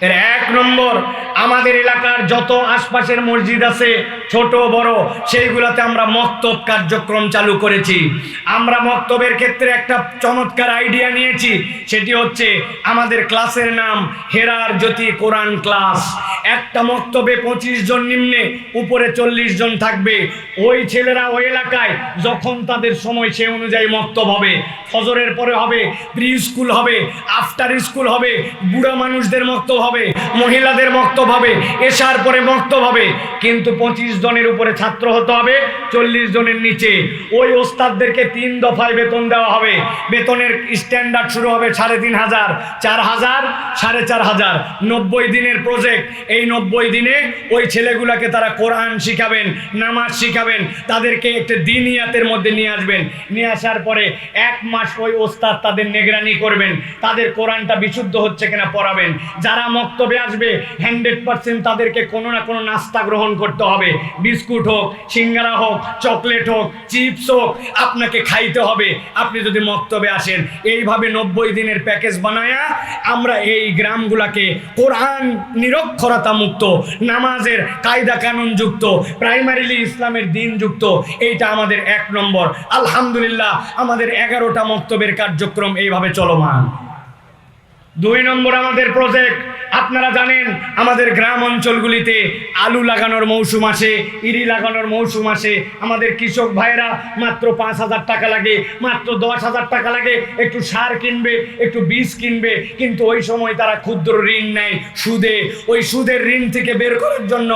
এর এক নম্বর আমাদের এলাকার যত আশপাশের মসজিদ আছে, ছোট, বড়, সেইগুলোতে আমরা মক্তব কার্যক্রম চালু করেছি। আমরা মক্তবের ক্ষেত্রে একটা চমৎকার আইডিয়া নিয়েছি, সেটি হচ্ছে আমাদের ক্লাসের নাম হেরার জ্যোতি কোরআন ক্লাস। একটা মক্তবে পঁচিশ জন নিম্নে, উপরে চল্লিশ জন থাকবে। ওই ছেলেরা ওই এলাকায় যখন তাদের সময় সে অনুযায়ী মক্তব হবে। ফজরের পরে হবে প্রি স্কুল হবে, আফটার স্কুল হবে, বুড়া মানুষদের মক্তব হবে, মহিলাদের মক্তব হবে এশার পরে মক্তব হবে। কিন্তু পঁচিশ জনের উপরে ছাত্র হতে হবে, চল্লিশ জনের নিচে। ওই ওস্তাদদেরকে তিন দফায় বেতন দেওয়া হবে। বেতনের স্ট্যান্ডার্ড শুরু হবে সাড়ে তিন হাজার, চার হাজার, সাড়ে চার হাজার। নব্বই দিনের প্রজেক্ট এই নব্বই দিনে ওই ছেলেগুলাকে তারা কোরআন শিখাবেন, নামাজ শিখাবেন, তাদেরকে একটা দিনিয়াতের মধ্যে নিয়ে আসবেন। নিয়ে আসার পরে এক মাস ওই ওস্তাদ তাদের নিগরানি করবেন। তাদের কোরআনটা বিশুদ্ধ হচ্ছে কিনা পড়াবেন। যারা মক্তবে আসবে হান্ড্রেড পার্সেন্ট তাদেরকে কোনো না কোনো নাস্তা গ্রহণ করতে হবে। বিস্কুট হোক, সিঙ্গারা হোক, চকলেট হোক, চিপস হোক, আপনাকে খাইতে হবে। আপনি যদি মক্তবে আসেন, এইভাবে নব্বই দিনের প্যাকেজ বানায়া আমরা এই গ্রামগুলাকে কোরআন নিরক্ষরতা মুক্ত, নামাজের কায়দা কানুন যুক্ত প্রাইমারিলি ইসলামের দিন যুক্ত, এইটা আমাদের এক নম্বর। আলহামদুলিল্লাহ, আমাদের এগারোটা মক্তবের কার্যক্রম এইভাবে চলমান। দুই নম্বর আমাদের প্রজেক্ট আপনারা জানেন, আমাদের গ্রাম অঞ্চলগুলিতে আলু লাগানোর মৌসুম আসে, ইরি লাগানোর মৌসুম আসে। আমাদের কৃষক ভাইয়েরা মাত্র পাঁচ হাজার টাকা লাগে, মাত্র দশ হাজার টাকা লাগে। একটু সার কিনবে, একটু বীজ কিনবে, কিন্তু ওই সময় তারা ক্ষুদ্র ঋণ নেয় সুদে। ওই সুদের ঋণ থেকে বের করার জন্য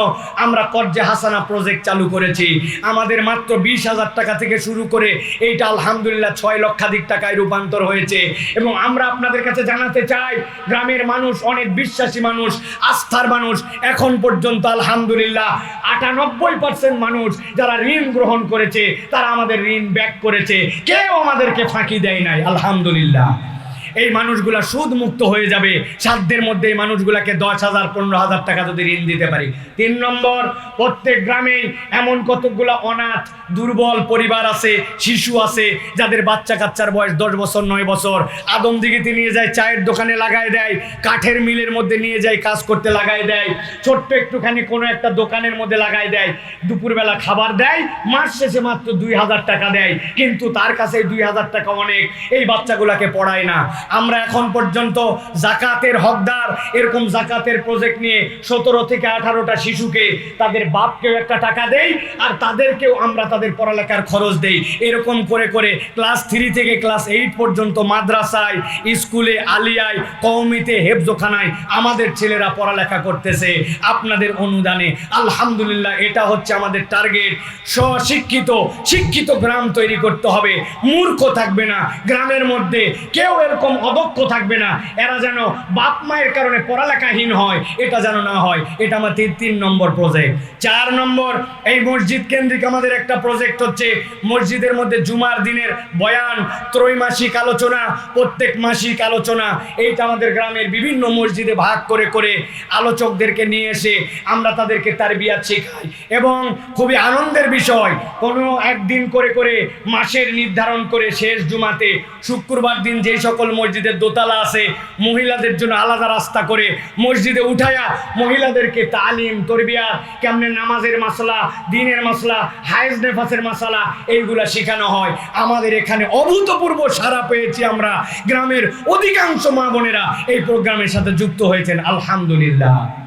আমরা কর্জে হাসানা প্রজেক্ট চালু করেছি। আমাদের মাত্র বিশ হাজার টাকা থেকে শুরু করে এইটা আলহামদুলিল্লাহ ছয় লক্ষাধিক টাকায় রূপান্তর হয়েছে। এবং আমরা আপনাদের কাছে জানাতে চাই গ্রামের মানুষ অনেক বিশ্বাসী মানুষ, আস্থার মানুষ। এখন পর্যন্ত আলহামদুলিল্লাহ আটানব্বই পার্সেন্ট মানুষ যারা ঋণ গ্রহণ করেছে, তারা আমাদের ঋণ ব্যাক করেছে। কেউ আমাদেরকে ফাঁকি দেয় নাই, আলহামদুলিল্লাহ। এই মানুষগুলা সুদ মুক্ত হয়ে যাবে। সাধ্যের মধ্যে এই মানুষগুলাকে দশ হাজার, পনেরো হাজার টাকা যদি ঋণ দিতে পারি। তিন নম্বর, প্রত্যেক গ্রামেই এমন কতকগুলা অনাথ, দুর্বল পরিবার আছে, শিশু আছে, যাদের বাচ্চা কাচ্চার বয়স দশ বছর, নয় বছর। আদম আদমদিঘিতে নিয়ে যায়, চায়ের দোকানে লাগায় দেয়, কাঠের মিলের মধ্যে নিয়ে যায়, কাজ করতে লাগায় দেয়। ছোট্ট একটুখানি কোনো একটা দোকানের মধ্যে লাগায় দেয়। দুপুরবেলা খাবার দেয়, মাস শেষে মাত্র দুই হাজার টাকা দেয়। কিন্তু তার কাছে দুই হাজার টাকা অনেক। এই বাচ্চাগুলাকে পড়ায় না। আমরা এখন পর্যন্ত জাকাতের হকদার, এরকম জাকাতের প্রজেক্ট নিয়ে সতেরো থেকে আঠারোটা শিশুকে তাদের বাপকেও একটা টাকা দেই আর তাদেরকেও আমরা তাদের পড়ালেখার খরচ দেই। এরকম করে করে ক্লাস থ্রি থেকে ক্লাস এইট পর্যন্ত মাদ্রাসায়, স্কুলে, আলিয়ায় কৌমিতে হেফজোখানায় আমাদের ছেলেরা পড়ালেখা করতেছে। আপনাদের অনুদানে। আলহামদুলিল্লাহ, এটা হচ্ছে আমাদের টার্গেট স্বশিক্ষিত, শিক্ষিত গ্রাম তৈরি করতে হবে। মূর্খ থাকবে না। গ্রামের মধ্যে কেউ এরকম অদক্ষ থাকবে না। এরা যেন বাপ মায়ের কারণে পড়ালেখাহীন হয়, এটা যেন না হয়। এটা তিন তিন নম্বর প্রজেক্ট চার নম্বর, এই মসজিদ কেন্দ্রিক আমাদের একটা প্রজেক্ট হচ্ছে মসজিদের মধ্যে জুমার দিনের বয়ান, ত্রৈমাসিক আলোচনা, প্রত্যেক মাসিক আলোচনা। এইটা আমাদের গ্রামের বিভিন্ন মসজিদে ভাগ করে করে আলোচকদেরকে নিয়ে এসে আমরা তাদেরকে তার বিয়াত শেখাই। এবং খুবই আনন্দের বিষয়, কোনো একদিন করে করে মাসের নির্ধারণ করে শেষ জুমাতে, শুক্রবার দিন যেই সকল মসজিদের দোতলা আছে, মহিলাদের জন্য আলাদা রাস্তা করে মসজিদে উঠায়া মহিলাদেরকে তালিম তরবিয়া কেমনে নামাজের মাসলা, দিনের মাসলা, হায়েজ নেফাসের মাসালা, এইগুলা শেখানো হয়। আমাদের এখানে অভূতপূর্ব সারা পেয়েছি আমরা। গ্রামের অধিকাংশ মা বোনেরা এই প্রোগ্রামের সাথে যুক্ত হয়েছেন। আলহামদুলিল্লাহ।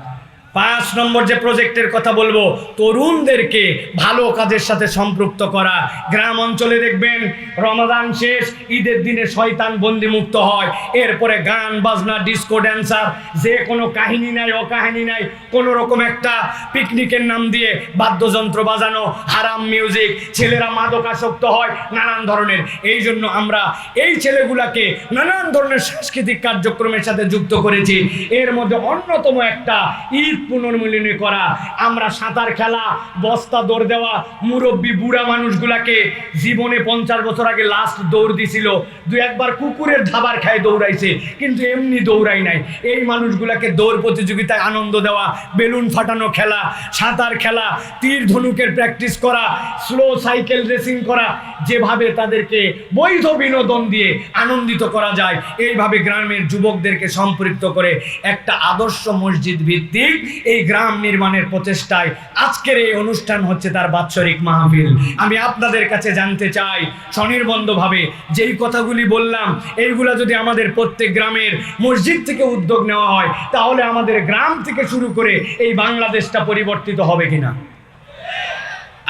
পাঁচ নম্বর যে প্রজেক্টের কথা বলব, তরুণদেরকে ভালো কাজের সাথে সম্পৃক্ত করা। গ্রাম অঞ্চলে দেখবেন রমাদান শেষ, ঈদের দিনে শয়তান বন্দি মুক্ত হয়। এরপরে গান, বাজনা ডিস্কো ড্যান্সার যে কোনো কাহিনী নাই, অকাহিনী নাই, কোনো রকম একটা পিকনিকের নাম দিয়ে বাদ্যযন্ত্র বাজানো, হারাম মিউজিক ছেলেরা মাদকাসক্ত হয়, নানান ধরনের। এই জন্য আমরা এই ছেলেগুলাকে নানান ধরনের সাংস্কৃতিক কার্যক্রমের সাথে যুক্ত করেছি। এর মধ্যে অন্যতম একটা ঈদ পুনর্মিলনী করা। আমরা সাঁতার খেলা, বস্তা দৌড় দেওয়া, মুরব্বী বুড়া মানুষগুলাকে জীবনে পঞ্চাশ বছর আগে লাস্ট দৌড় দিছিল। দু একবার কুকুরের ধাবার খায় দৌড়াইছে, কিন্তু এমনি দৌড়াই নাই। এই মানুষগুলাকে দৌড় প্রতিযোগিতায় আনন্দ দেওয়া, বেলুন ফাটানো খেলা, সাঁতার খেলা, তীর ধনুকের প্র্যাকটিস করা স্লো সাইকেল রেসিং করা, যেভাবে তাদেরকে বৈধ বিনোদন দিয়ে আনন্দিত করা যায়, এইভাবে গ্রামের যুবকদেরকে সম্পৃক্ত করে একটা আদর্শ মসজিদ ভিত্তিক এই গ্রাম নির্মাণের প্রচেষ্টায় আজকের এই অনুষ্ঠান হচ্ছে তার বাৎসরিক মাহফিল। আমি আপনাদের কাছে জানতে চাই, স্বনির্বন্ধভাবে যেই কথাগুলি বললাম, এইগুলা যদি আমাদের প্রত্যেক গ্রামের মসজিদ থেকে উদ্যোগ নেওয়া হয়, তাহলে আমাদের গ্রাম থেকে শুরু করে এই বাংলাদেশটা পরিবর্তিত হবে কিনা?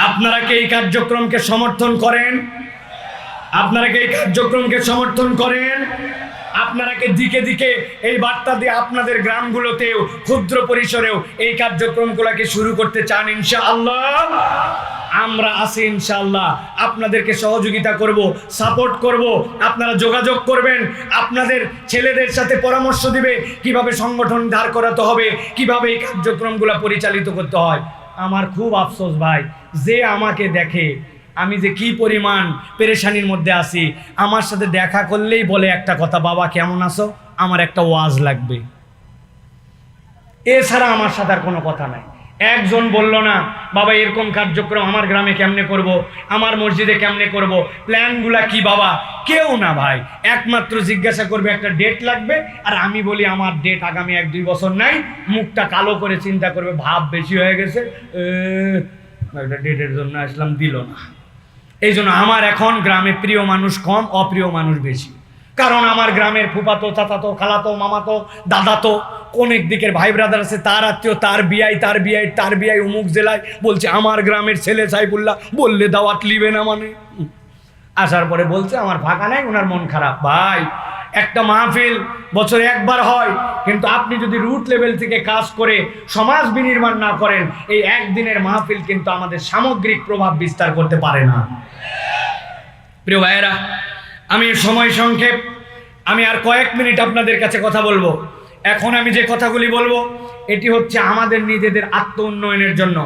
আপনারা কি এই কার্যক্রমকে সমর্থন করেন? আপনারা কি এই কার্যক্রমকে সমর্থন করেন? আপনারা কি দিকে দিকে এই বার্তা দিয়ে আপনাদের গ্রামগুলোতেও, ক্ষুদ্র পরিসরেও এই কার্যক্রমগুলোকে শুরু করতে চান ইনশাআল্লাহ। আমরা আছি ইনশাআল্লাহ। আপনাদেরকে সহযোগিতা করব, সাপোর্ট করব, আপনারা যোগাযোগ করবেন। আপনাদের ছেলেদের সাথে পরামর্শ দিবে, কীভাবে সংগঠন ধার করাতে হবে, কীভাবে এই কার্যক্রমগুলো পরিচালিত করতে হয়। আমার খুব আফসোস ভাই, যে আমাকে দেখে আমি যে কি পরিমাণ পেরেশানির মধ্যে আছি, আমার সাথে দেখা করলেই বলে একটা কথা, বাবা, কেমন আছো? আমার একটা ওয়াজ লাগবে। এছাড়া আমার সাথে আর কোনো কথা নাই। একজন বলল না, বাবা, এরকম কার্যক্রম আমার গ্রামে কেমনে করব? আমার মসজিদে কেমনে করব? প্ল্যানগুলা কি, বাবা? কেউ না, ভাই। একমাত্র জিজ্ঞাসা করবে, একটা ডেট লাগবে? আর আমি বলি, আমার ডেট আগামী এক, দুই বছর নাই। মুখটা কালো করে চিন্তা করবে, ভাব বেশি হয়ে গেছে। একটা ডেটের জন্য আসলাম, দিল না। এই জন্য আমার এখন গ্রামে প্রিয় মানুষ কম, অপ্রিয় মানুষ বেশি কারণ আমার গ্রামের ফুপাতো, চাচাতো, খালাতো, মামাতো, দাদাতো, অনেক দিকের ভাই ব্রাদার আছে, তার আত্মীয়, তার বিয়াই তার বিয়াই তার বিয়াই অমুক জেলায় বলছে, আমার গ্রামের ছেলে সাইফুল্লাহ বললে দাওয়াত লিবে না মানে। আসার পরে বলছে, আমার ফাঁকা নাই ওনার মন খারাপ। ভাই, একটা মাহফিল বছরে একবার হয়, কিন্তু আপনি যদি রুট লেভেল থেকে কাজ করে সমাজ বিনির্মাণ না করেন, এই একদিনের মাহফিল কিন্তু আমাদের সামগ্রিক প্রভাব বিস্তার করতে পারে না। প্রিয় ভাইয়েরা, আমি সময় সংক্ষেপ, আমি আর কয়েক মিনিট আপনাদের কাছে কথা বলব। এখন আমি যে কথাগুলি বলব, এটি হচ্ছে আমাদের নিজেদের আত্ম উন্নয়নের জন্য।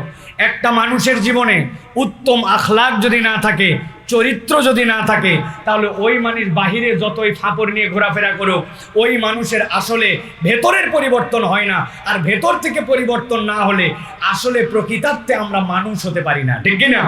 একটা মানুষের জীবনে উত্তম আখলাক যদি না থাকে, চরিত্র যদি না থাকে, তাহলে ওই মানুষ বাহিরে যতই ফাপড় নিয়ে ঘোরাফেরা করুক, ওই মানুষের আসলে ভেতরের পরিবর্তন হয় না। আর ভেতর থেকে পরিবর্তন না হলে আসলে প্রকৃতার্থে আমরা মানুষ হতে পারি না। ঠিক না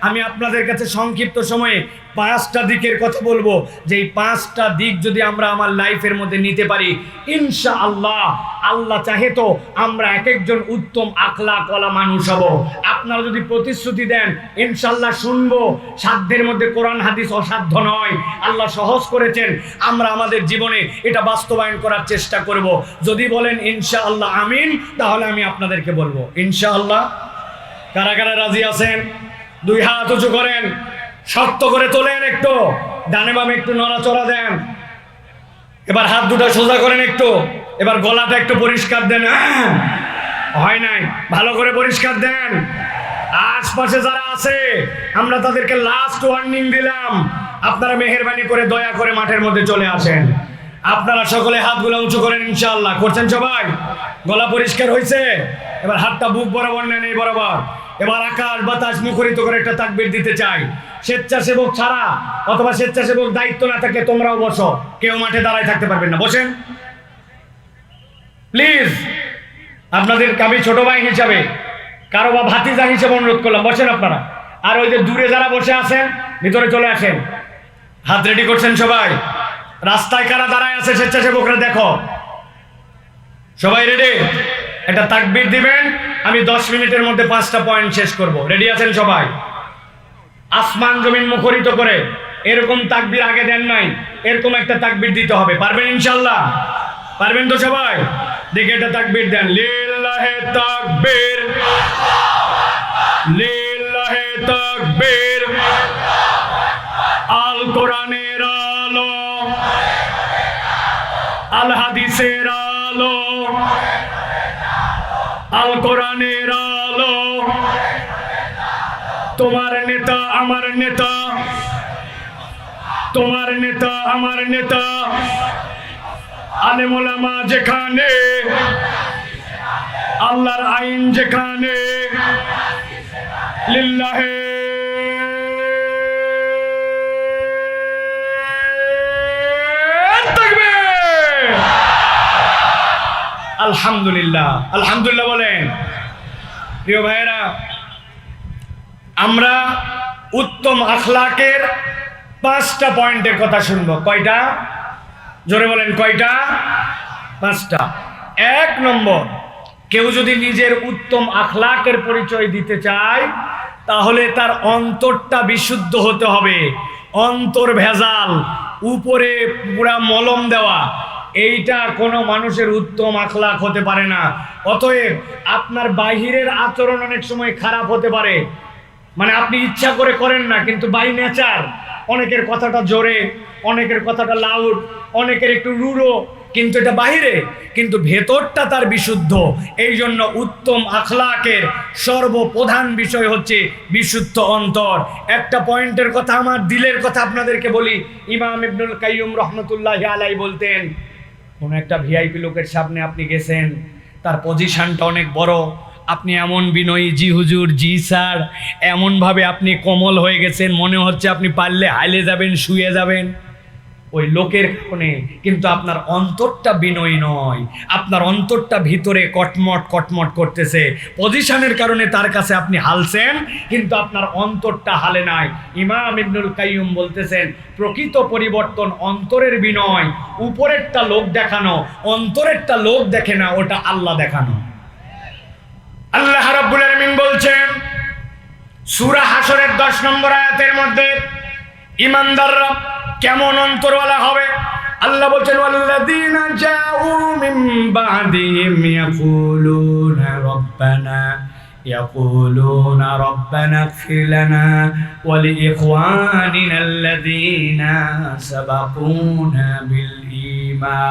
আমি আপনাদের কাছে সংক্ষিপ্ত সময়ে পাঁচটা দিকের কথা বলব। যে এই পাঁচটা দিক যদি আমরা আমার লাইফের মধ্যে নিতে পারি ইনশা আল্লাহ আল্লাহ চাহে তো আমরা এক একজন উত্তম আকলা কলা মানুষ হব। আপনারা যদি প্রতিশ্রুতি দেন ইনশাল্লাহ শুনব। সাধ্যের মধ্যে কোরআন, হাদিস অসাধ্য নয়। আল্লাহ সহজ করেছেন। আমরা আমাদের জীবনে এটা বাস্তবায়ন করার চেষ্টা করব। যদি বলেন ইনশা আল্লাহ আমিন, তাহলে আমি আপনাদেরকে বলব। ইনশা আল্লাহ কারা কারা রাজি আছেন? দুই হাত উঁচু করেন শক্ত করে তোলেন একটু ডানে বামে একটু নড়াচড়া দেন। এবার হাত দুটো সোজা করেন একটু এবার গলাটা একটু পরিষ্কার দেন। হ্যাঁ, নাই ভালো করে পরিষ্কার দেন। আশপাশে যারা আছে আমরা তাদেরকে লাস্ট ওয়ার্নিং দিলাম আপনারা মেহরবানি করে দয়া করে মাঠের মধ্যে চলে আসেন। আপনারা সকলে হাতগুলো উঁচু করেন ইনশাআল্লাহ। করছেন সবাই? গলা পরিষ্কার হয়েছে? এবার হাতটা বুক বরাবর নেন এই বরাবর। এবার আকাশ বাতাস মুখরিত করে একটা তাকবির দিতে চাই। স্বেচ্ছাসেবক ছাড়া অথবা স্বেচ্ছাসেবক দায়িত্ব না থাকলে তোমরাও বসো। কেউ মাঠে দাঁড়ায় থাকতে পারবেন না। বসেন। প্লিজ, আপনাদের আমি ছোট ভাই হিসাবে, কারও বা ভাতিজা হিসেবে অনুরোধ করলাম। বসেন আপনারা। আর ওই যে দূরে যারা বসে আছেন, ভিতরে চলে আসেন। হাত রেডি করছেন সবাই? রাস্তায় কারা দাঁড়ায় আছে, স্বেচ্ছাসেবকরা দেখো। সবাই রেডি একটা তাকবির দিবেন, আমি দশ মিনিটের মধ্যে পাঁচটা পয়েন্ট শেষ করব। রেডি আছেন সবাই? আসমান জমিন মুখরিত করে। এরকম তাকবির আগে দেন নাই, এরকম একটা তাকবির দিতে হবে। পারবেন ইনশাল্লাহ পারবেন তো সবাই? দেখে একটা তাকবির দেন। লিল্লাহে তাকবীর। লিল্লাহে তাকবীর। আল কোরআনের আলো। আল হাদিসের আলো। আল কোরআনের আলো। তোমার নেতা আমার নেতা। তোমার নেতা আমার নেতা। আলেমোলামা যেখানে, আল্লাহর আইন যেখানে, লিল্লাহে আলহামদুলিল্লাহ। আলহামদুলিল্লাহ বলেন। প্রিয় ভাইয়েরা, আমরা উত্তম আখলাকের পাঁচটা পয়েন্টের কথা শুনব। কয়টা? জোরে বলেন, কয়টা? পাঁচটা। এক নম্বর, কেউ যদি নিজের উত্তম আখলাকের পরিচয় দিতে চায়, তাহলে তার অন্তরটা বিশুদ্ধ হতে হবে। অন্তর ভেজাল, উপরে পুরা মলম দেওয়া। এইটা কোনো মানুষের উত্তম আখলাক হতে পারে না। অতএব আপনার বাহিরের আচরণ অনেক সময় খারাপ হতে পারে। মানে আপনি ইচ্ছা করে করেন না, কিন্তু বাই নেচার অনেকের কথাটা জোরে, অনেকের কথাটা লাউড অনেকের একটু রুড়ো কিন্তু এটা বাহিরে, কিন্তু ভেতরটা তার বিশুদ্ধ। এই জন্য উত্তম আখলাকের সর্বপ্রধান বিষয় হচ্ছে বিশুদ্ধ অন্তর। একটা পয়েন্টের কথা, আমার দিলের কথা আপনাদেরকে বলি। ইমাম ইবনুল কাইয়ুম রহমতুল্লাহ আলাই বলতেন কোনো একটা ভিআইপি লোকের সামনে আপনি গেছেন, তার পজিশনটা অনেক বড়। আপনি এমন বিনয়ী, জি হুজুর, জি স্যার, এমনভাবে আপনি কোমল হয়ে গেছেন, মনে হচ্ছে আপনি পারলে হাইলে যাবেন, শুয়ে যাবেন। ওই লোকের কারণে কিন্তু আপনার অন্তরটা বিনয়ী নয়। আপনার অন্তরটা ভিতরে কটমট কটমট করতেছে। পজিশনের কারণে তার কাছে আপনি হালছেন, কিন্তু আপনার অন্তরটা হালে নাই। ইমাম ইবনুল কাইয়ুম বলতেছেন, প্রকৃত পরিবর্তন অন্তরের বিনয়, উপরেরটা লোক দেখানো, অন্তরেরটা লোক দেখে না, ওটা আল্লাহ দেখানো। আল্লাহ রাব্বুল আলামিন বলছেন, সূরা হাসরের 10 নম্বর আয়াতের মধ্যে, ইমানদাররা কেমন অন্তরওয়ালা হবে আল্লাহ বলছেন ওয়াল্লাযীনা জাউ মিন বাদিহিম ইয়াকুলুনা রাব্বানা يقولون ربنا اغفر لنا ولإخواننا الذين سبقونا بالإيمان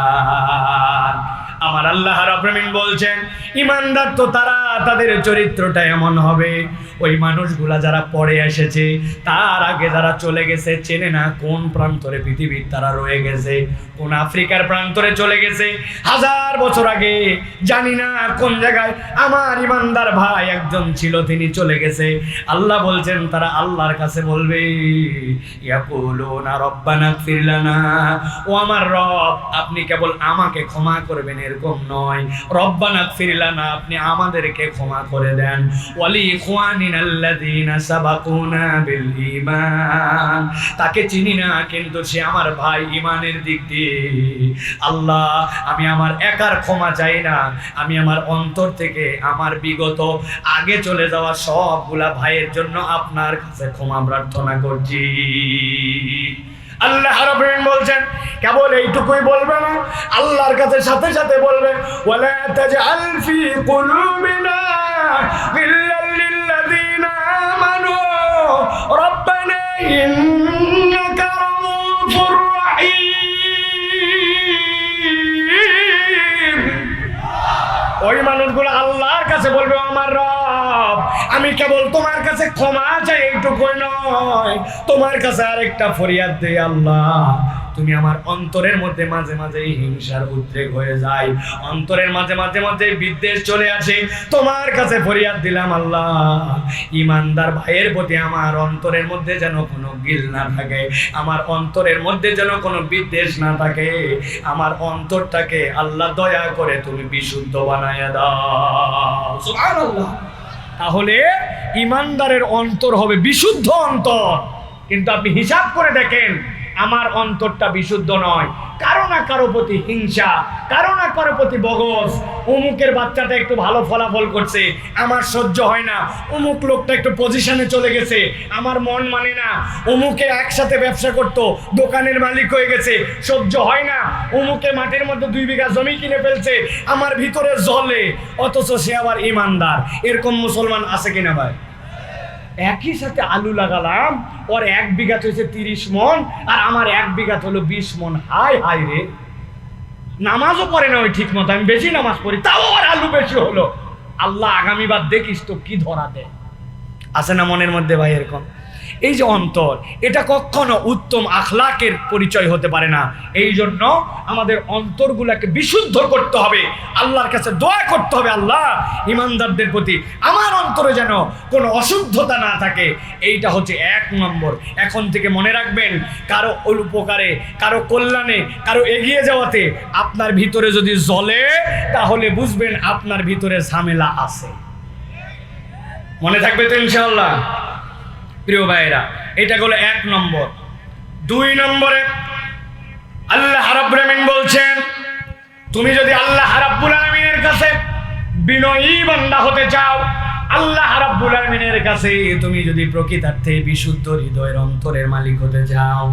আমার আল্লাহ রাব্বিন বলছেন ইমানদার তো তারা, তাদের চরিত্রটা এমন হবে। ওই মানুষগুলা যারা পরে এসেছে, তার আগে যারা চলে গেছে, চেনে না কোন প্রান্তরে পৃথিবীর তারা রয়ে গেছে, কোন আফ্রিকার প্রান্তরে চলে গেছে। হাজার বছর আগে, জানি না কোন জায়গায় আমার ইমানদার ভাই একজন ছিল, তিনি চলে গেছে। আল্লাহ বলছেন, তারা আল্লাহর কাছে বলবে, ইয়াকুলুনা রব্বানা ফিরলানা। ও আমার রব, আপনি কেবল আমাকে ক্ষমা করবেন এরকম নয়। রব্বানা ফিরলানা আপনি আমাদেরকে ক্ষমা করে দেন। ওয়ালি ইখওয়ানিনা আল্লাযীনা সাবাকুনা বিল ঈমান। তাকে চিনি না, কিন্তু সে আমার ভাই ঈমানের দিক দিয়ে। আল্লাহ, আমি আমার একার ক্ষমা চাই না। আমি আমার অন্তর থেকে আমার বিগত, আগে চলে যাওয়া সবগুলা ভাইয়ের জন্য আপনার কাছে ক্ষমা প্রার্থনা করছি। আল্লাহ রাব্বুল বলছেন, কেবল এইটুকুই বলবে না, আল্লাহর কাছে সাথে সাথে বলবে, ওয়ালা তাজআল ফি কুলুবিনা গিল্লাল লিল্লাযিনা আমানু, রব্বানা ইন্নাকা রাউফুর রাহিম। ওই মানুষগুলো আল্লাহর কাছে বলবে আমার রব, আমি কেবল তোমার কাছে ক্ষমা চাই, এইটুকুই নয়। তোমার কাছে আরেকটা ফরিয়াদ দেই আল্লাহ। তুমি আমার অন্তরের মধ্যে মাঝে মাঝে হিংসার উদ্রেক হয়ে যায় অন্তরের মাঝে মাঝে মাঝে বিদ্বেষ চলে আসে। তোমার কাছে ফরিয়াদ দিলাম আল্লাহ। ইমানদার ভাইয়ের প্রতি আমার অন্তরের মধ্যে যেন কোনো গিল না থাকে। আমার অন্তরের মধ্যে যেন কোনো বিদ্বেষ না থাকে। আমার অন্তরটাকে আল্লাহ দয়া করে তুমি বিশুদ্ধ বানায় দাও। সুবহানাল্লাহ। তাহলে ইমানদারের অন্তর হবে বিশুদ্ধ অন্তর। কিন্তু আপনি হিসাব করে দেখেন আমার অন্তরটা বিশুদ্ধ নয়। কারও না কারও প্রতি হিংসা, কারও না কারও প্রতি বগস অমুকের বাচ্চাটা একটু ভালো ফলাফল করছে, আমার সহ্য হয় না। অমুক লোকটা একটু পজিশনে চলে গেছে, আমার মন মানে না। অমুকে একসাথে ব্যবসা করতো, দোকানের মালিক হয়ে গেছে, সহ্য হয় না। অমুকে মাঠের মধ্যে দুই বিঘা জমি কিনে ফেলছে, আমার ভিতরে জলে, অথচ সে আবার ইমানদার। এরকম মুসলমান আছে কিনা ভাই? একই সাথে আলু লাগালাম, ওর এক বিঘা হয়েছে তিরিশ মন, আর আমার এক বিঘা হলো বিশ মন। হাই হাই রে। নামাজও পড়ে না ওই ঠিক মতো, আমি বেশি নামাজ পড়ি, তাও আর আলু বেশি হলো। আল্লাহ আগামীবার দেখিস তো কি ধরা দেয়। আসে না মনের মধ্যে ভাই এরকম? এই যে অন্তর, এটা কখনো উত্তম আখলাকের পরিচয় হতে পারে না। এই জন্য আমাদের অন্তরগুলাকে বিশুদ্ধ করতে হবে। আল্লাহর কাছে দোয়া করতে হবে আল্লাহ, ইমানদারদের প্রতি আমার অন্তরে যেন কোনো অশুদ্ধতা না থাকে। এইটা হচ্ছে এক নম্বর। এখন থেকে মনে রাখবেন, কারও উপকারে কারও কল্যাণে, কারও এগিয়ে যাওয়াতে আপনার ভিতরে যদি জ্বলে, তাহলে বুঝবেন আপনার ভিতরে ঝামেলা আছে। মনে থাকবে তো ইনশাল্লাহ প্রিয় ভাইরা, এটা হলো এক নম্বর। দুই নম্বরে আল্লাহ আলামিন বলছেন, তুমি যদি আল্লাহ রাব্বুল আলামিনের কাছে বিনয়ী বান্দা হতে চাও, আল্লাহ রাব্বুল আলামিনের কাছে তুমি যদি প্রকৃতার্থে বিশুদ্ধ হৃদয়ের অন্তরের মালিক হতে চাও।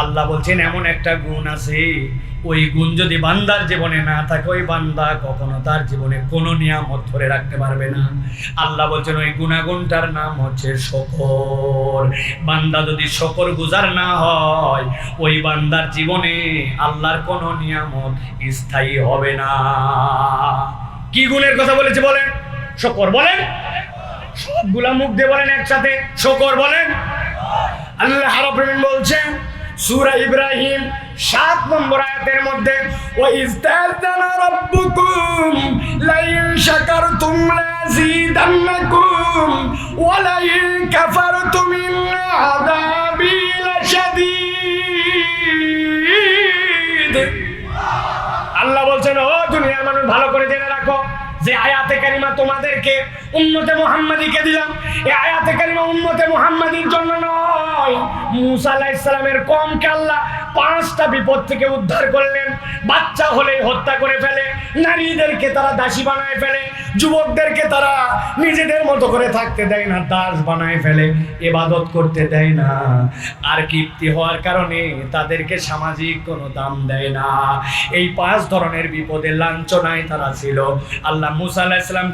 আল্লাহ বলছেন, এমন একটা গুণ আছে ওই গুণ যদি বান্দার জীবনে না থাকে, ওই বান্দা কখনো তার জীবনে কোনো নিয়ামত ধরে রাখতে পারবে না। আল্লাহ বলছেন, ওই গুণাগুণটার নাম হচ্ছে শকর। বান্দা যদি শকর গুজার না হয়, ওই বান্দার জীবনে আল্লাহর কোনো নিয়ামত স্থায়ী হবে না। কি গুণের কথা বলেছে বলেন? শকর বলেন? সবগুলা মুখ দিয়ে বলেন একসাথে। শকর বলেন? আল্লাহ বলছেন, সূরা ইব্রাহিম সাত নম্বর আয়াতের মধ্যে ওয়া ইস্তাযানা রাব্বুকুম লাইন শাকারতুম লাযীদান্নাকুম ওয়া লাইন কাফারতুম ইন আযাবি লাশাদীদ। আল্লাহ বলছেন, ও দুনিয়ার মানুষ, ভালো করে জেনে রাখো যে আয়াতে কারিমা তোমাদেরকে, উম্মতে মুহাম্মাদিকে দিলাম। এই আয়াতে কারিমা উম্মতে মুহাম্মাদির জন্য নয়। মুসা আলাইহিস সালামের কমকে আল্লাহ পাঁচটা বিপদ থেকে উদ্ধার করলেন। বাচ্চা হলেই হত্যা করে ফেলে, নারীদেরকে তারা দাসী বানায় ফেলে, যুবকদেরকে তারা নিজেদের মতো করে থাকতে দেয় না, দাস বানায় ফেলে, এবাদত করতে দেয় না। আর কীর্তি হওয়ার কারণে তাদেরকে সামাজিক কোনো দাম দেয় না। এই পাঁচ ধরনের বিপদে লাঞ্ছনায় তারা ছিল। আল্লাহ মুসা আলাহিসাম